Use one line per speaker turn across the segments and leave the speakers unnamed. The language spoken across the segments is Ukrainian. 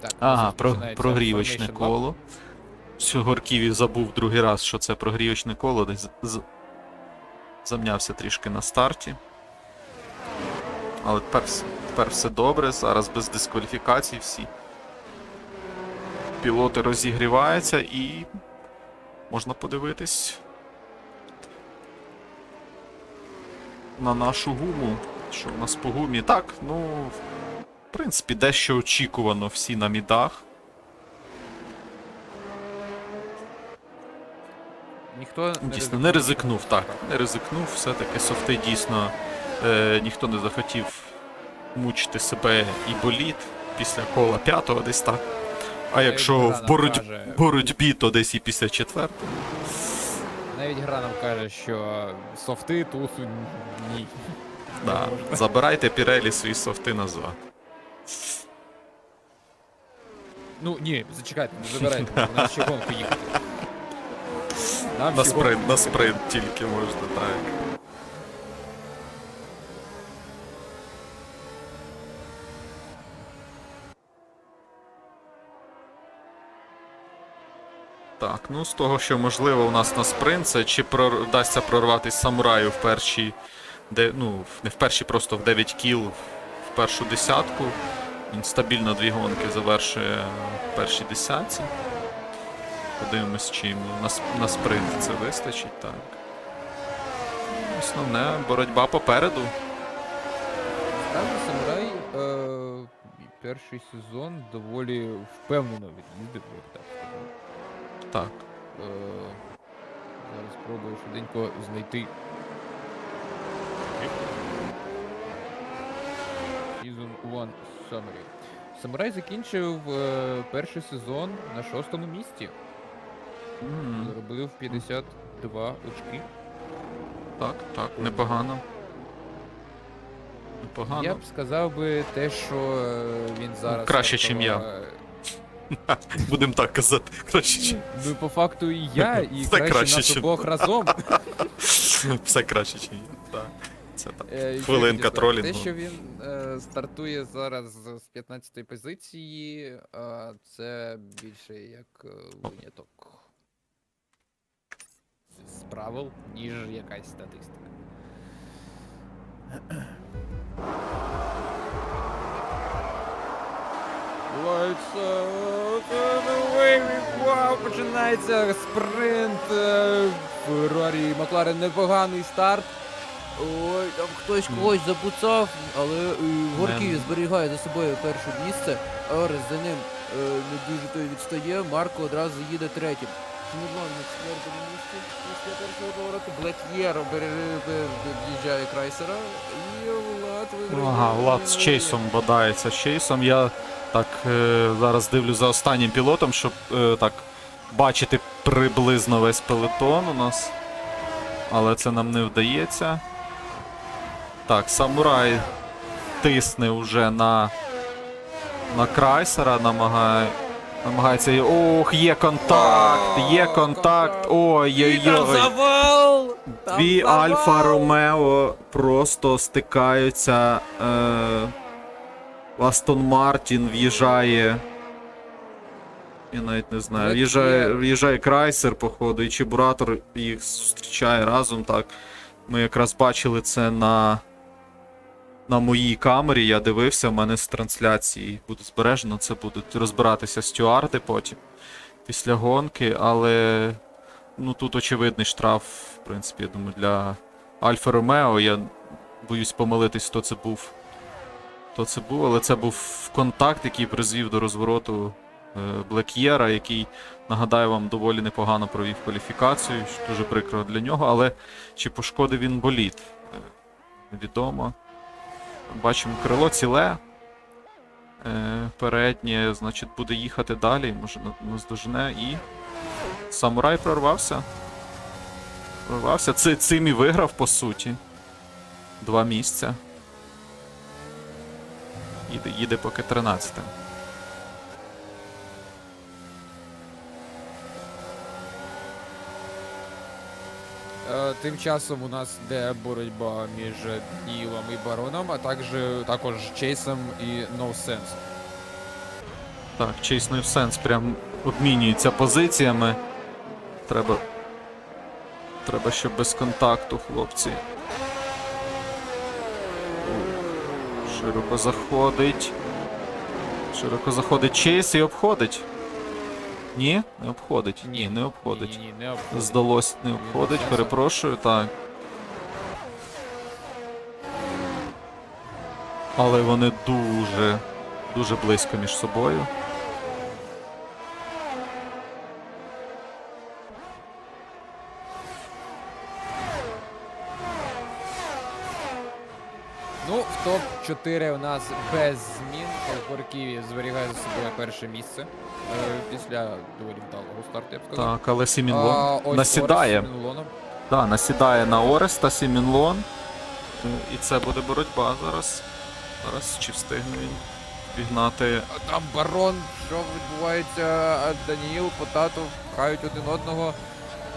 Так,
Ага, про, прогрівочне коло. Цього Ківі забув другий раз, що це прогрівочне коло, десь з... замнявся трішки на старті. Але тепер, тепер все добре, зараз без дискваліфікацій всі. Пілоти розігріваються і можна подивитись на нашу гуму. Що в нас по гумі? Так, ну, в принципі, дещо очікувано всі на мідах.
Ніхто
Дійсно, не ризикнув, так. Не ризикнув, все-таки софти дійсно е, ніхто не захотів мучити себе і боліт після кола п'ятого десь так. А якщо в
каже.
боротьбі, то десь і після четвертого.
Навіть гра нам каже, що софти тусу ні.
Да. Забирайте Пірелі свої софти назад.
Ну ні, зачекайте, не забирайте, у нас ще гонку їхати. Нам
На
ще
спринт, на спринт тільки можна, так. Так, ну з того, що можливо у нас на спринт, це чи прор... вдасться прорватися самураю в першій, де, ну, не в першій, просто в 9 кіл в першу десятку. Він стабільно дві гонки завершує в першій десятці. Подивимось, чи йому на, на спринт це вистачить, так. Основне, боротьба попереду.
Справді самурай е, перший сезон доволі впевнено від'їздив, я б так сказав.
Так.
Е, зараз спробую швиденько знайти. 1 Summary. Самурай закінчив е, перший сезон на шостому місці.
М,
Заробив 52 очки.
Так, так, непогано. Непогано.
Я б сказав би те, що е, він зараз.
краще, чим я.
стартував,
Будемо так казати. Краще, чи-
е, Ну, по факту і я, і
Все
краще,
краще,
нас
чим-
обох разом.
Все краще, чи ні. Так. Це так.
Е,
Хвилинка тролінгу.
Те, що він е, стартує зараз з 15-ї позиції, е, це більше як е, виняток з правил, ніж якась статистика. Go. Починається спринт. Феррарі Макларен непоганий старт. Ой, там хтось когось запуцав, але е, Горків зберігає за собою перше місце. Орес за ним е, не дуже той відстає. Марко одразу їде третім. Шмидлан на четвертому місці після першого повороту. Блек'єро об'їжджає Крайсера. І Влад виграє.
Ага, Влад з Чейсом бодається з Чейсом. Я так е, зараз дивлюсь за останнім пілотом, щоб е, так бачити приблизно весь пелетон у нас. Але це нам не вдається. Так, самурай тисне вже на, на Крайсера, намагає, намагається. Ох, є контакт! Є контакт! Ой-ой-ой! Дві! Альфа Ромео просто стикаються. Е, Астон Мартін в'їжджає. Я навіть не знаю. В'їжджає, в'їжджає Крайсер, походу, і Чебуратор їх зустрічає разом. Так. Ми якраз бачили це на, на моїй камері. Я дивився, в мене з трансляції буде збережено. Це будуть розбиратися стюарди потім після гонки, але ну тут очевидний штраф, в принципі, я думаю, для Альфа Ромео. Я боюсь помилитись, хто це був. Хто це був, але це був контакт, який призвів до розвороту е, Блек'єра, який, нагадаю вам, доволі непогано провів кваліфікацію, що дуже прикро для нього, але чи пошкодив він боліт? Невідомо. Бачимо крило ціле. Е, переднє, значить, буде їхати далі, може на- наздожене і. Самурай прорвався. Прорвався. Це цим і виграв, по суті. Два місця. Їде, їде поки 13.
Тим часом у нас йде боротьба між Нілом і Бароном, а також, також Чейсом і No Sense.
Так, Chase NoSense прям обмінюється позиціями. Треба. Треба, щоб без контакту, хлопці. Широко заходить. Широко заходить Чейс і обходить. Ні? Не обходить. Ні, не обходить.
Ні, ні, не обходить.
Здалось, не обходить, перепрошую, так. Але вони дуже, дуже близько між собою.
4 у нас без змін. Горківі зберігає за собою перше місце. Е, після доволі вдалого старту, я б сказав.
Так, але Сімінлон
а,
насідає.
Орес,
насідає на Орес та Сімінлон. І це буде боротьба зараз. Зараз чи встигне він пігнати.
Там барон, що відбувається, Даніїл, Потатов пхають один одного,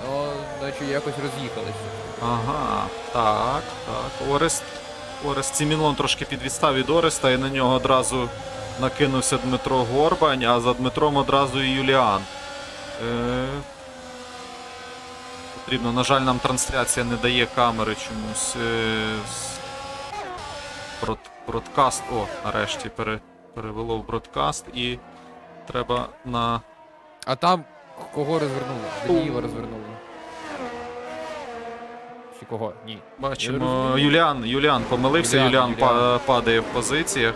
Ну, наче якось роз'їхалися.
Ага, так, так. Орест Орест Сімінлон трошки підвістав від Ореста і на нього одразу накинувся Дмитро Горбань, а за Дмитром одразу і Юліан. Е... Потрібно, на жаль, нам трансляція не дає камери чомусь. Е... Брод... Бродкаст. О, нарешті пере... перевело в бродкаст і треба на.
А там кого розвернули? Даніїла розвернули. Чи кого? Ні.
Бачимо. Юліан, Юліан помилився,
Юліан,
Юліан, па-
Юліан.
падає в позиціях.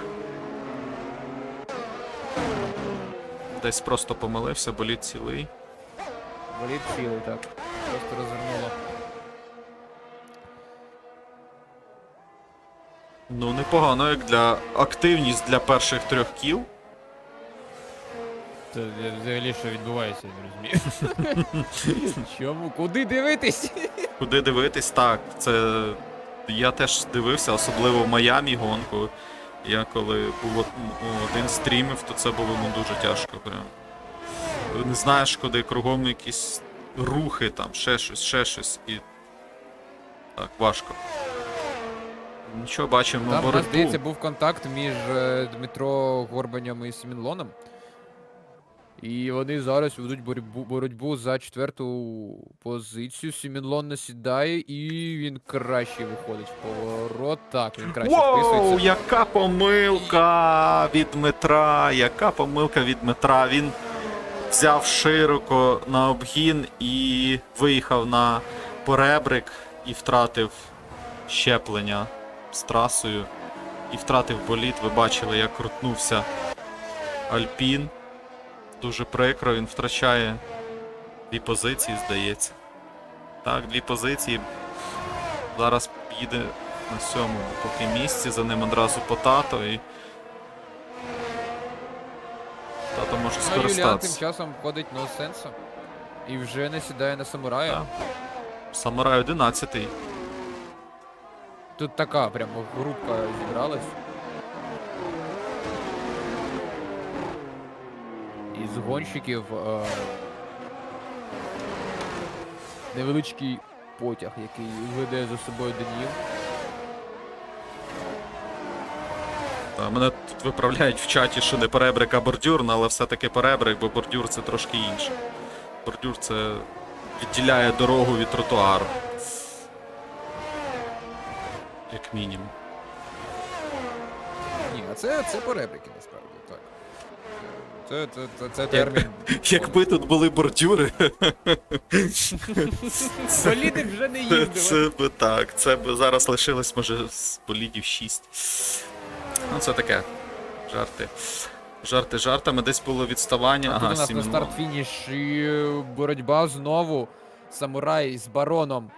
Десь просто помилився, боліт цілий.
Боліт цілий, так. Просто розвернуло.
Ну, непогано, як для активність для перших трьох кіл.
Це я взагалі що відбувається, я не розумію. Чому? Куди дивитись?
Куди дивитись? Так, це. Я теж дивився, особливо в Майамі гонку. Я коли був ну, один стрімив, то це було йому дуже тяжко. Прям. Не знаєш, куди кругом якісь рухи, там, ще щось, ще щось. І. Так, важко. Нічого, бачимо
Там,
боротьбу.
здається, був контакт між е, Дмитро Горбанем і Сімінлоном. І вони зараз ведуть боротьбу, боротьбу за четверту позицію. Сімінлон насідає, і він краще виходить в поворот. Так, він краще
Воу, яка помилка від Дмитра, яка помилка від Дмитра. Він взяв широко на обгін і виїхав на поребрик і втратив щеплення з трасою. І втратив боліт. Ви бачили, як крутнувся Альпін. Дуже прикро, він втрачає дві позиції, здається. Так, дві позиції. Зараз їде на сьомому поки місці, за ним одразу Потато і. Тато може
Ну, Юліан тим часом ходить на сенсу. І вже не сідає на самурая.
Так. Самурай 11.
Тут така прямо група зібралась. Із гонщиків е, невеличкий потяг, який веде за собою Даніїв.
Та, мене тут виправляють в чаті, що не перебрик, а бордюр, ну, але все-таки перебрик, бо бордюр це трошки інше. Бордюр це відділяє дорогу від тротуару. Як мінімум.
Ні, а це, це поребрики насправді, так. Це, це, це, це термін.
Якби тут були бордюри.
Боліди вже не їздили.
Це би так. Це б зараз лишилось, може, з болідів 6. Ну, це таке. Жарти. Жарти жартами. Десь було відставання.
Тут
Ага,
у нас на старт фініш і е, боротьба знову. Самурай з бароном.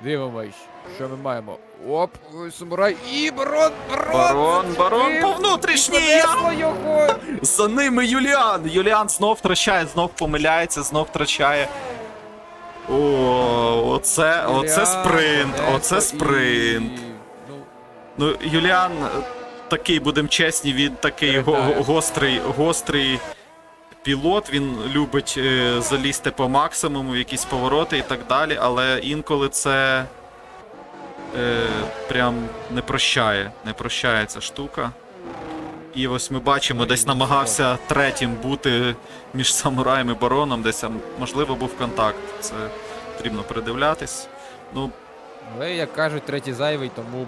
Дивимось, що ми маємо. Оп, самурай і барон, барон!
Барон, барон по внутрішній,
його!
За ними Юліан! Юліан знов втрачає, знов помиляється, знов втрачає. О, оце, оце спринт, оце спринт.
Ну,
Ну, Юліан е, такий, будемо чесні, він такий го- го- гострий, гострий пілот, він любить е, залізти по максимуму, якісь повороти і так далі, але інколи це е, прям не прощає. Не прощає ця штука. І ось ми бачимо, десь намагався третім бути між самураєм і бароном, десь можливо, був контакт. Це потрібно передивлятись. Ну,
Але, як кажуть, третій зайвий, тому.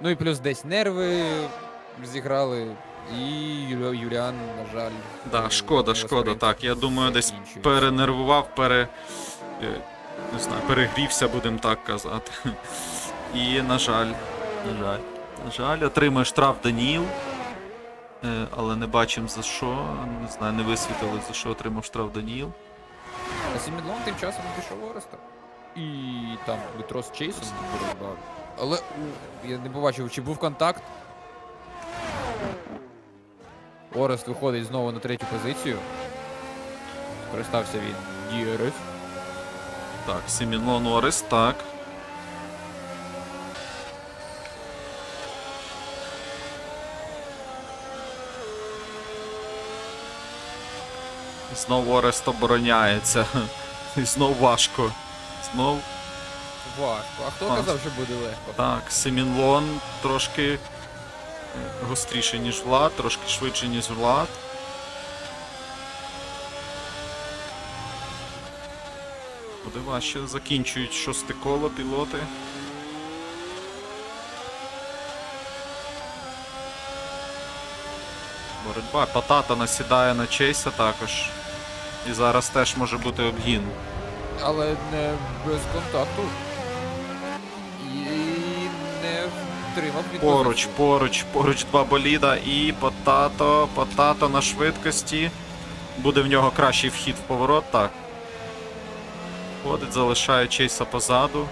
Ну і плюс десь нерви зіграли. І Юлі- Юліан, на жаль.
да,
е,
шкода, шкода. Так, я думаю, десь перенервував, пере. е, Не знаю, перегрівся, будемо так казати. І, на жаль, на жаль, на жаль, отримує штраф Даніл. Е, Але не бачимо за що. Не знаю, не висвітили, за що отримав штраф Даніл.
А Сімідлон тим часом пішов Ореста. І там Чейсом боротьба. Але у, я не побачив, чи був контакт. Орест виходить знову на третю позицію. Скористався він DRS.
Так, Сімінлон Орес, так. Знов Орест обороняється. І знов важко. Знов
Важко. А хто
А.
казав, що буде легко?
так, Семінлон трошки гостріше, ніж Влад, трошки швидше, ніж Влад. Буде важче. Закінчують шосте коло пілоти. Боротьба. Патата насідає на Чейса також. І зараз теж може бути обгін.
Але не без контакту. І не втримав від
Поруч, поруч, поруч два боліда і Потато, Потато на швидкості. Буде в нього кращий вхід в поворот, так. Ходить, залишає Чейса позаду.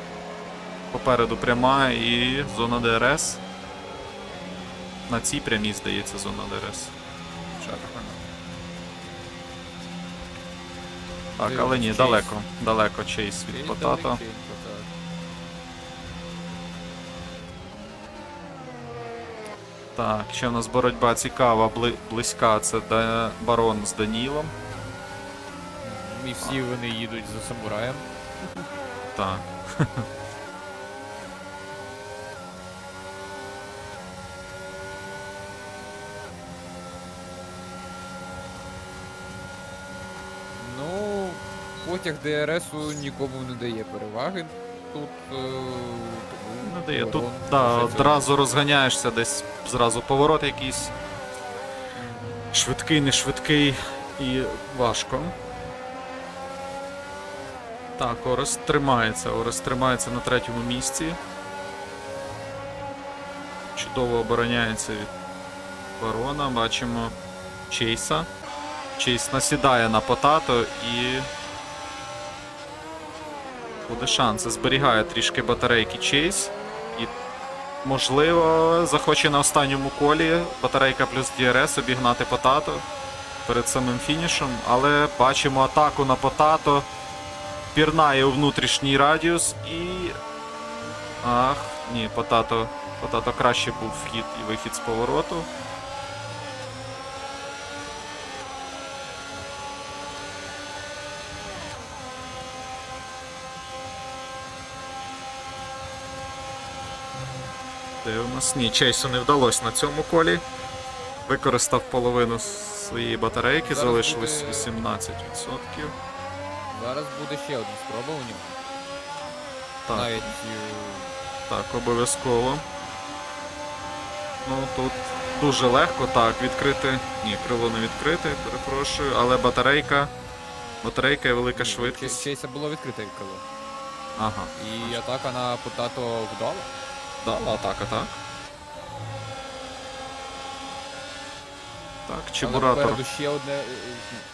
Попереду пряма і зона ДРС. На цій прямій, здається, зона ДРС. Так, але ні, далеко. Далеко Чейс від Потато.
Так.
Ще в нас боротьба цікава, бли- близька. Це Да- барон з Данілом.
І всі вони їдуть за самураєм.
Так.
Ну, потяг ДРСу нікому не дає переваги. Тут
Не дає. Тут да, одразу розганяєшся, десь зразу поворот якийсь. Швидкий, не швидкий і важко. Так, Орес тримається. Орес тримається на третьому місці. Чудово обороняється від барона. Бачимо Чейса. Чейс насідає на потато і. Буде шанс. Зберігає трішки батарейки Чейс. І, можливо, захоче на останньому колі батарейка плюс DRS обігнати Потато перед самим фінішем. Але бачимо атаку на Потато. Пірнає у внутрішній радіус і. Ах, ні, Потато. Потато краще був вхід і вихід з повороту. Дивимось. Ні, Чейсу не вдалося на цьому колі. Використав половину своєї батарейки,
Зараз
залишилось
буде-
18%.
Зараз буде ще одна спроба у нього.
Так,
Навіть е,
так, обов'язково. Ну тут дуже легко, так, відкрити. Ні, крило не відкрите, перепрошую, але батарейка. Батарейка і велика швидкість.
Чей- Чейса було відкрите крило.
Ага.
І атака на Потато вдала.
Да, атака, так. Так,
Але
Чебуратор.
попереду ще одне, е, е,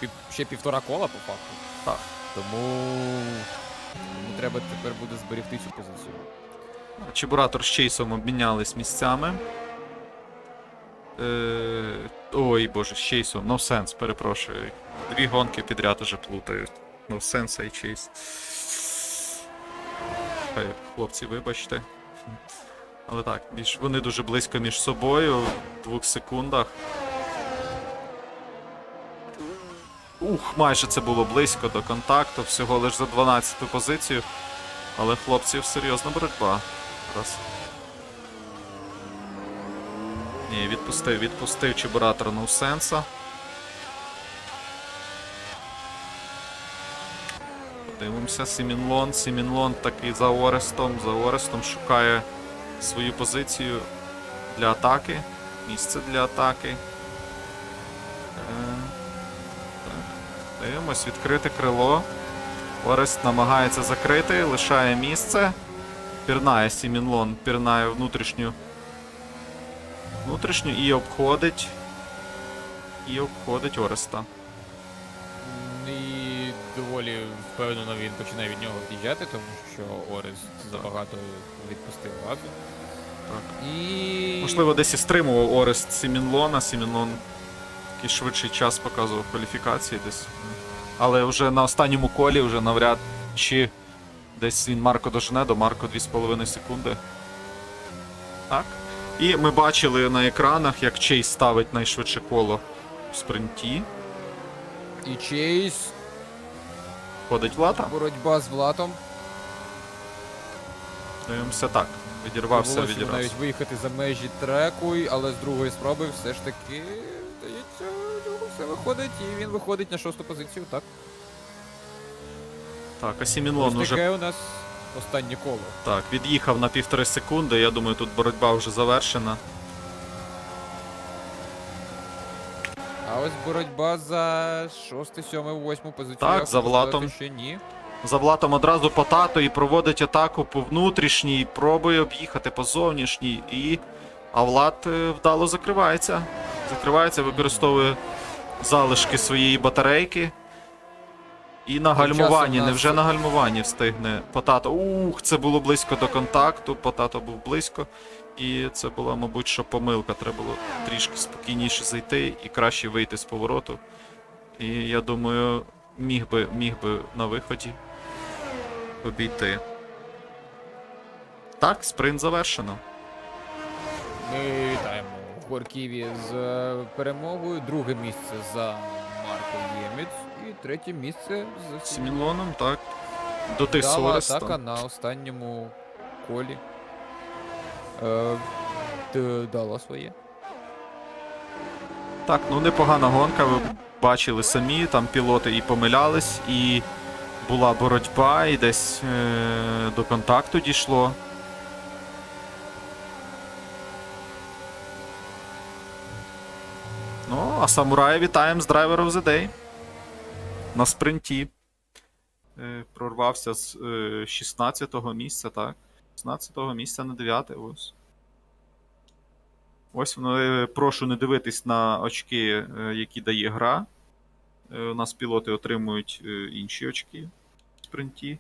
пів- ще півтора кола по факту.
Так.
Тому, тому треба тепер буде зберегти цю позицію.
Чебуратор з Чейсом обмінялись місцями. Е... Ой, боже, з Чейсом. No sense, перепрошую. Дві гонки підряд уже плутаю. No sense і Чейс. Хай, хлопці, вибачте. Але так, більш... вони дуже близько між собою в двох секундах. Ух, майже це було близько до контакту, всього лише за 12-ту позицію. Але хлопців серйозна боротьба. Раз. Ні, відпустив, відпустив Чебуратора Ноусенса. Подивимося, Сімінлон. Сімінлон таки за Орестом. За Орестом шукає свою позицію для атаки. Місце для атаки. Е. Дивимось, відкрите крило. Орест намагається закрити, лишає місце. Пірнає Сімінлон, пірнає внутрішню. Внутрішню і обходить. І обходить Ореста.
Доволі впевнено він починає від нього від'їжджати, тому що Орест забагато відпустив газу.
Так.
І.
Можливо, десь і стримував Орест Сімінлона. Сімінлон такий швидший час показував кваліфікації десь. Але вже на останньому колі вже навряд чи десь він Марко дожене до Марко 2,5 секунди. Так. І ми бачили на екранах, як Чейз ставить найшвидше коло в спринті.
І Чейз.
Ходить Влата.
Боротьба з Влатом.
Дивимося так. Відірвався
Довелося йому
відірвався.
навіть виїхати за межі треку, але з другої спроби все ж таки, здається, у нього все виходить, і він виходить на шосту позицію, так?
Так, а Сімінлон
Ось
уже
таке у нас останнє коло.
так, від'їхав на півтори секунди. Я думаю, тут боротьба вже завершена.
А ось боротьба за шосте, сьоме, восьму позицію.
Так,
я
за
хочу
Влатом.
сказати, ні.
За Влатом одразу по тато і проводить атаку по внутрішній, пробує об'їхати по зовнішній і. А Влад е, вдало закривається. Закривається, використовує залишки своєї батарейки. І на
часом
гальмуванні,
нас-
невже на гальмуванні встигне Потато. Ух, це було близько до контакту. Потато був близько. І це була, мабуть, що помилка. Треба було трішки спокійніше зайти і краще вийти з повороту. І я думаю, міг би, міг би на виході обійти. Так, спринт завершено.
Ми вітаємо Горківі з е, перемогою. Друге місце за Марко Ємець. І третє місце за
Сімінлоном, так. Дотис
Дала
Ореста.
атака на останньому колі. Е, д- дала своє.
Так, ну непогана гонка, ви бачили самі, там пілоти і помилялись, і була боротьба, і десь е- до контакту дійшло. Ну, а самурая вітаємо з Driver of the Day. На спринті. Е, прорвався з е, 16-го місця, так. 16-го місця на 9 ось. Ось ну, прошу не дивитись на очки, е, які дає гра. Е, у нас пілоти отримують інші очки в спринті.